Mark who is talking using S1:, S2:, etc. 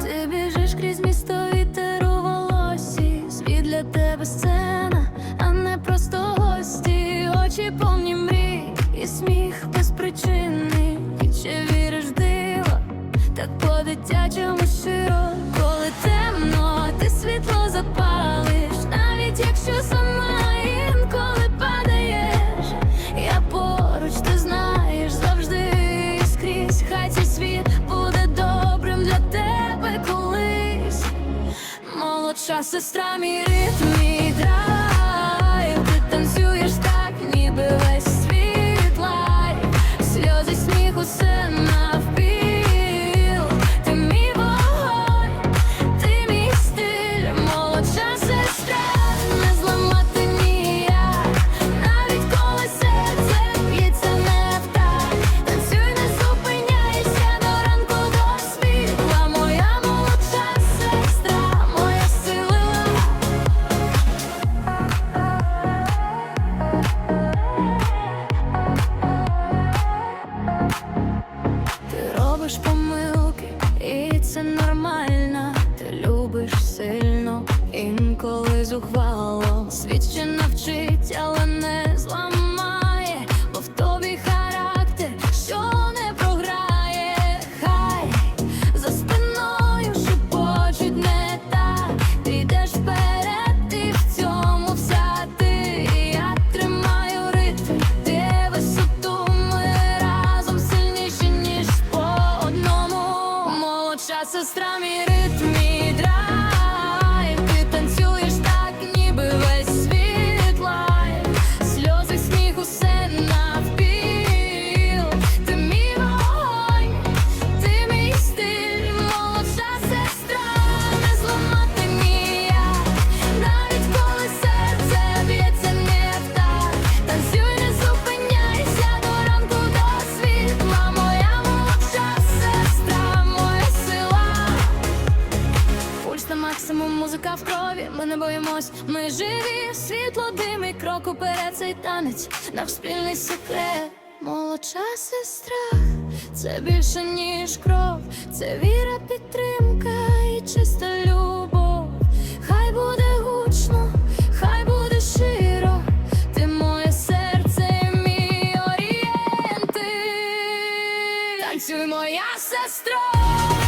S1: Ти біжиш крізь місто вітер у волосі Світ для тебе сцена, а не просто гості. Очі повні мрій і сміх безпричинний І чи віриш в диво, так по-дитячому щиро Молодша сестра, мій ритм, зухвало. Світ ще навчить, але не зламає, бо в тобі характер, що не програє. Хай за спиною шепочуть не так. Ти йдеш вперед, і в цьому вся ти. Я тримаю ритм, ти висоту ми разом сильніші, ніж по одному. Молодша сестра, мій ритм, музика в крові, ми не боїмось, ми живі, світло дим і крок уперед цей танець, наш спільний секрет, молодша сестра, це більше, ніж кров, це віра, підтримка і чиста любов. Хай буде гучно, хай буде щиро, ти моє серце, мій орієнтир. Танцюй, моя сестра.